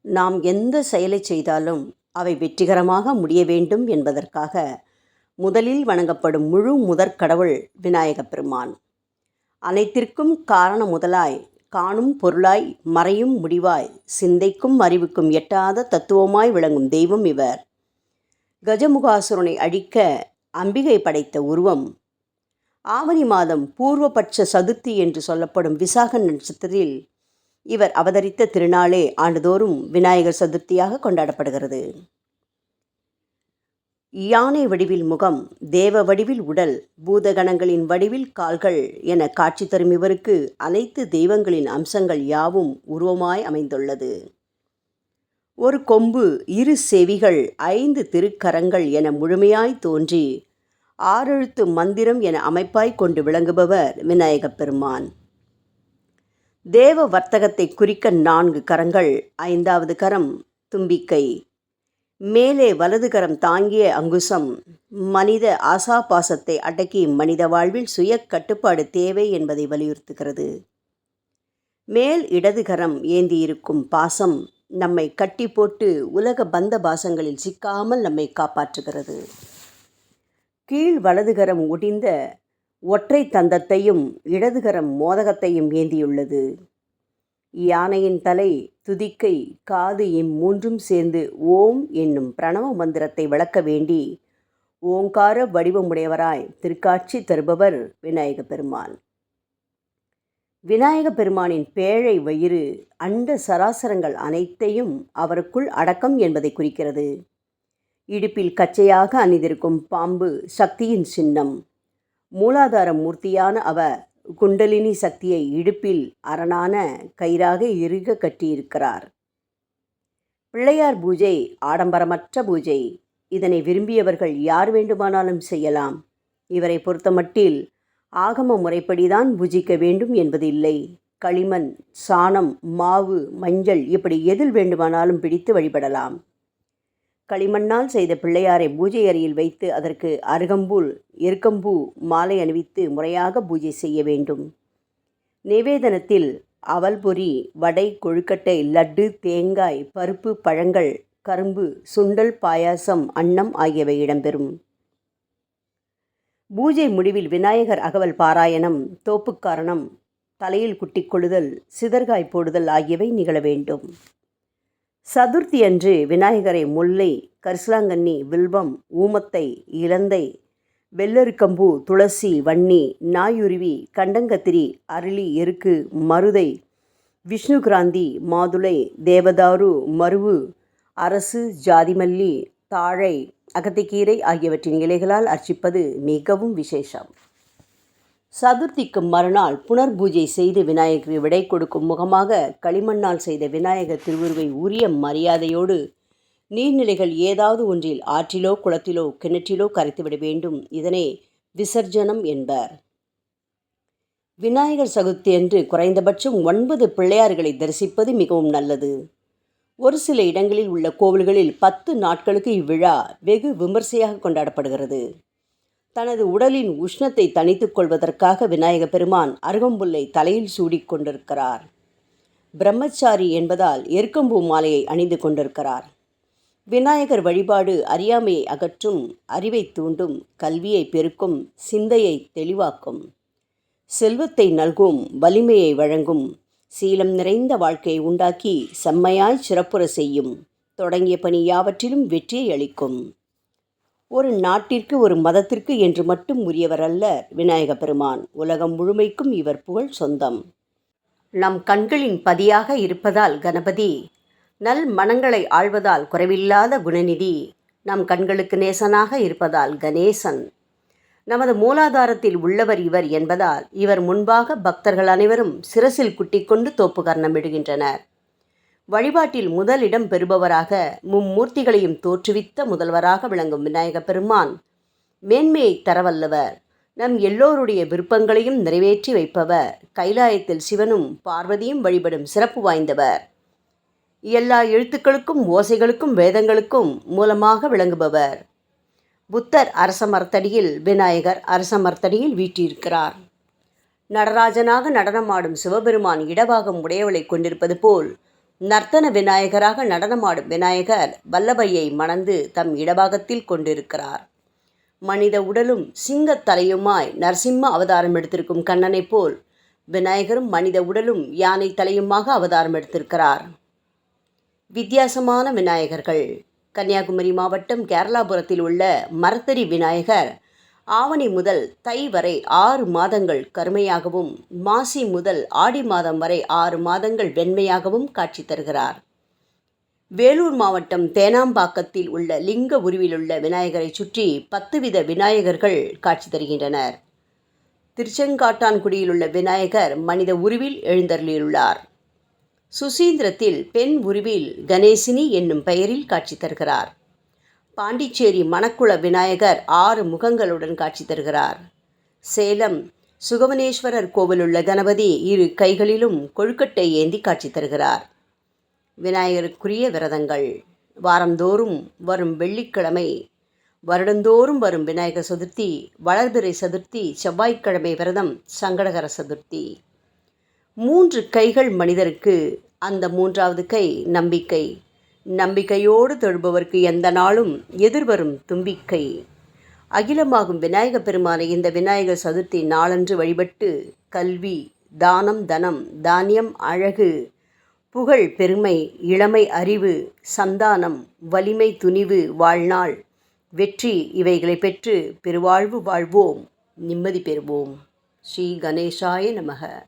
நாம் எந்த செயலை செய்தாலும் அவை வெற்றிகரமாக முடிய வேண்டும் என்பதற்காக முதலில் வணங்கப்படும் முழு முதற் கடவுள் விநாயகப் பெருமான். அனைத்திற்கும் காரண முதலாய் காணும் பொருளாய் மறையும் முடிவாய் சிந்தைக்கும் அறிவுக்கும் எட்டாத தத்துவமாய் விளங்கும் தெய்வம் இவர். கஜமுகாசுரனை அழிக்க அம்பிகை படைத்த உருவம். ஆவணி மாதம் பூர்வபட்ச சதுர்த்தி என்று சொல்லப்படும் விசாக நட்சத்திரத்தில் இவர் அவதரித்த திருநாளே ஆண்டுதோறும் விநாயகர் சதுர்த்தியாக கொண்டாடப்படுகிறது. யானை வடிவில் முகம் தேவ வடிவில் உடல் பூதகணங்களின் வடிவில் கால்கள் என காட்சி தரும் இவருக்கு அனைத்து தெய்வங்களின் அம்சங்கள் யாவும் உருவமாய் அமைந்துள்ளது. ஒரு கொம்பு இரு செவிகள் ஐந்து திருக்கரங்கள் என முழுமையாய் தோன்றி ஆறெழுத்து மந்திரம் என அமைப்பாய் கொண்டு விளங்குபவர் விநாயகப் பெருமான். தேவ வர்த்தகத்தை குறிக்க நான்கு கரங்கள். ஐந்தாவது கரம் தும்பிக்கை. மேலே வலது கரம் தாங்கிய அங்குசம். மனித ஆசாபாசத்தை அடக்கி மனித வாழ்வில் சுய கட்டுப்பாடு தேவை என்பதை வலியுறுத்துகிறது. மேல் இடது கரம் ஏந்தியிருக்கும் பாசம் நம்மை கட்டி போட்டு உலக பந்த பாசங்களில் சிக்காமல் நம்மை காப்பாற்றுகிறது. கீழ் வலதுகரம் ஒடிந்த ஒற்றை தந்தத்தையும் இடதுகரம் மோதகத்தையும் ஏந்தியுள்ளது. யானையின் தலை துதிக்கை காது இம்மூன்றும் சேர்ந்து ஓம் என்னும் பிரணவ மந்திரத்தை விளக்க வேண்டி ஓங்கார வடிவமுடையவராய் திருக்காட்சி தருபவர் விநாயக பெருமான். விநாயக பெருமானின் பேழை வயிறு அண்ட சராசரங்கள் அனைத்தையும் அவருக்குள் அடக்கம் என்பதை குறிக்கிறது. இடுப்பில் கச்சையாக அணிந்திருக்கும் பாம்பு சக்தியின் சின்னம். மூலாதார மூர்த்தியான அவ குண்டலினி சக்தியை இடுப்பில் அரணான கயிறாக இறுக கட்டியிருக்கிறார். பிள்ளையார் பூஜை ஆடம்பரமற்ற பூஜை. இதனை விரும்பியவர்கள் யார் வேண்டுமானாலும் செய்யலாம். இவரை பொறுத்தமட்டில் ஆகம முறைப்படிதான் பூஜிக்க வேண்டும் என்பது இல்லை களிமண் சாணம் மாவு மஞ்சள் இப்படி எதில் வேண்டுமானாலும் பிடித்து வழிபடலாம். களிமண்ணால் செய்த பிள்ளையாரை பூஜை அறையில் வைத்து அதற்கு அருகம்புல் எருக்கம்பூ மாலை அணிவித்து முறையாக பூஜை செய்ய வேண்டும். நிவேதனத்தில் அவல்பொரி வடை கொழுக்கட்டை லட்டு தேங்காய் பருப்பு பழங்கள் கரும்பு சுண்டல் பாயாசம் அன்னம் ஆகியவை இடம்பெறும். பூஜை முடிவில் விநாயகர் அகவல் பாராயணம் தோப்புக்காரணம் தலையில் குட்டிக்கொள்ளுதல் சிதர்காய் போடுதல் ஆகியவை நிகழ வேண்டும். சதுர்த்தி அன்று விநாயகரை முல்லை கரிசலாங்கண்ணி வில்வம் ஊமத்தை இலந்தை வெள்ளருக்கம்பூ துளசி வன்னி நாயுருவி கண்டங்கத்திரி அருளி எருக்கு மருதை விஷ்ணு கிராந்தி மாதுளை தேவதாரு மருவு அரசு ஜாதிமல்லி தாழை அகத்திக்கீரை ஆகியவற்றின் இலைகளால் அர்ச்சிப்பது மிகவும் விசேஷம். சதுர்த்திக்கு மறுநாள் புனர் பூஜை செய்து விநாயகருக்கு விடை கொடுக்கும் முகமாக களிமண்ணால் செய்த விநாயகர் திருவுருவை உரிய மரியாதையோடு நீர்நிலைகள் ஏதாவது ஒன்றில் ஆற்றிலோ குளத்திலோ கிணற்றிலோ கரைத்துவிட வேண்டும். இதனை விசர்ஜனம் என்பர். விநாயகர் சதுர்த்தி அன்று குறைந்தபட்சம் ஒன்பது பிள்ளையார்களை தரிசிப்பது மிகவும் நல்லது. ஒரு சில இடங்களில் உள்ள கோவில்களில் பத்து நாட்களுக்கு இவ்விழா வெகு விமர்சையாக கொண்டாடப்படுகிறது. தனது உடலின் உஷ்ணத்தை தணித்துக் கொள்வதற்காக விநாயக பெருமான் அருகம்புல்லை தலையில் சூடிக் கொண்டிருக்கிறார். பிரம்மச்சாரி என்பதால் எருக்கம்பூ மாலையை அணிந்து கொண்டிருக்கிறார். விநாயகர் வழிபாடு அறியாமையை அகற்றும் அறிவை தூண்டும் கல்வியை பெருக்கும் சிந்தையை தெளிவாக்கும் செல்வத்தை நல்கும் வலிமையை வழங்கும் சீலம் நிறைந்த வாழ்க்கையை உண்டாக்கி செம்மையாய் சிறப்புற செய்யும் தொடங்கிய பணி யாவற்றிலும் வெற்றியை அளிக்கும். ஒரு நாட்டிற்கு ஒரு மதத்திற்கு என்று மட்டும் உரியவர் அல்ல விநாயக பெருமான். உலகம் முழுமைக்கும் இவர் புகழ் சொந்தம். நம் கண்களின் பதியாக இருப்பதால் கணபதி நல் மனங்களை ஆழ்வதால் குறைவில்லாத குணநிதி நம் கண்களுக்கு நேசனாக இருப்பதால் கணேசன். நமது மூலாதாரத்தில் உள்ளவர் இவர் என்பதால் இவர் முன்பாக பக்தர்கள் அனைவரும் சிரசில் குட்டிக்கொண்டு தோப்பு கர்ணமிடுகின்றனர் வழிபாட்டில் முதலிடம் பெறுபவராக மும்மூர்த்திகளையும் தோற்றுவித்த முதல்வராக விளங்கும் விநாயக பெருமான். மேன்மையை தரவல்லவர். நம் எல்லோருடைய விருப்பங்களையும் நிறைவேற்றி வைப்பவர். கைலாயத்தில் சிவனும் பார்வதியும் வழிபடும் சிறப்பு வாய்ந்தவர். எல்லா எழுத்துக்களுக்கும் ஓசைகளுக்கும் வேதங்களுக்கும் மூலமாக விளங்குபவர். புத்தர் அரச மரத்தடியில் விநாயகர் அரச மரத்தடியில் வீற்றிருக்கிறார். நடராஜனாக நடனமாடும் சிவபெருமான் இடபாகம் உடையவளை கொண்டிருப்பது போல் நர்த்தன விநாயகராக நடனமாடும் விநாயகர் வல்லபையை மணந்து தம் இடபாகத்தில் கொண்டிருக்கிறார். மனித உடலும் சிங்கத் தலையுமாய் நரசிம்ம அவதாரம் எடுத்திருக்கும் கண்ணனைப் போல் விநாயகரும் மனித உடலும் யானை தலையுமாக அவதாரம் எடுத்திருக்கிறார். வித்தியாசமான விநாயகர்கள். கன்னியாகுமரி மாவட்டம் கேரளாபுரத்தில் உள்ள மரத்தறி விநாயகர் ஆவணி முதல் தை வரை ஆறு மாதங்கள் கருமையாகவும் மாசி முதல் ஆடி மாதம் வரை ஆறு மாதங்கள் வெண்மையாகவும் காட்சி தருகிறார். வேலூர் மாவட்டம் தேனாம்பாக்கத்தில் உள்ள லிங்க உருவிலுள்ள விநாயகரை சுற்றி பத்து வித விநாயகர்கள் காட்சி தருகின்றனர். திருச்செங்காட்டான்குடியில் உள்ள விநாயகர் மனித உருவில் எழுந்தருளியுள்ளார். சுசீந்திரத்தில் பெண் உருவில் கணேசினி என்னும் பெயரில் காட்சி தருகிறார். பாண்டிச்சேரி மணக்குள விநாயகர் ஆறு முகங்களுடன் காட்சி தருகிறார். சேலம் சுகவனேஸ்வரர் கோவிலுள்ள கணபதி இரு கைகளிலும் கொழுக்கட்டை ஏந்தி காட்சி தருகிறார். விநாயகருக்குரிய விரதங்கள். வாரந்தோறும் வரும் வெள்ளிக்கிழமை வருடந்தோறும் வரும் விநாயகர் சதுர்த்தி வளர்பிறை சதுர்த்தி செவ்வாய்க்கிழமை விரதம் சங்கடகர சதுர்த்தி. மூன்று கைகள் மனிதருக்கு அந்த மூன்றாவது கை நம்பிக்கை. நம்பிக்கையோடு தொழுபவர்க்கு எந்த நாளும் எதிர்வரும் தும்பிக்கை. அகிலமாகும் விநாயக பெருமானை இந்த விநாயகர் சதுர்த்தி நாளன்று வழிபட்டு கல்வி தானம் தனம் தானியம் அழகு புகழ் பெருமை இளமை அறிவு சந்தானம் வலிமை துணிவு வாழ்நாள் வெற்றி இவைகளை பெற்று பெருவாழ்வு வாழ்வோம். நிம்மதி பெறுவோம். ஸ்ரீ கணேசாய நமக.